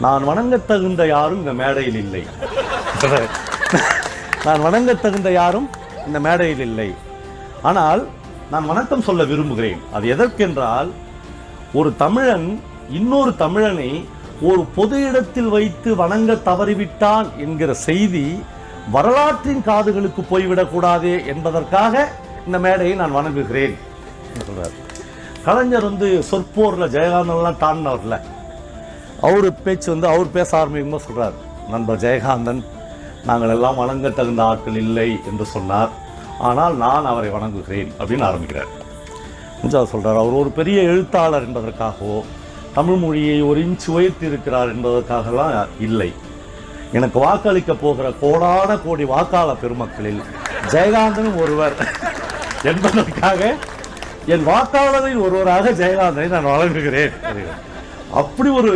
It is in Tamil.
நான் வணங்கத் தகுந்த யாரும் இந்த மேடையில் இல்லை. நான் வணங்கத் தகுந்த யாரும் இந்த மேடையில் இல்லை. ஆனால் நான் வணக்கம் சொல்ல விரும்புகிறேன். அது எதற்கென்றால் ஒரு தமிழன் இன்னொரு தமிழனை ஒரு பொது இடத்தில் வைத்து வணங்க தவறிவிட்டான் என்கிற செய்தி வரலாற்றின் காதுகளுக்கு போய்விடக்கூடாதே என்பதற்காக இந்த மேடையை நான் வணங்குகிறேன். சொல்றார்? கலைஞர் வந்து சொற்போரில் ஜெயகாந்தன்லாம் தாண்டினவர்ல அவர் பேச்சு வந்து அவர் பேச ஆரம்பிக்கும்போது சொல்கிறார் நண்பர் ஜெயகாந்தன் நாங்கள் எல்லாம் வணங்க தகுந்த ஆட்கள் இல்லை என்று சொன்னார். ஆனால் நான் அவரை வணங்குகிறேன் அப்படின்னு ஆரம்பிக்கிறார். அஞ்சாவது சொல்கிறார் அவர் ஒரு பெரிய எழுத்தாளர் என்பதற்காகவோ தமிழ் மொழியை ஒரு இன்ச் உயர்த்தி இருக்கிறார் என்பதற்காகலாம் இல்லை. எனக்கு வாக்களிக்க போகிற கோடான கோடி வாக்காளர் பெருமக்களில் ஜெயகாந்தனும் ஒருவர் என்பதற்காக என் வாக்காளரில் ஒருவராக ஜெயகாந்தனை நான் வழங்குகிறேன் அப்படி ஒரு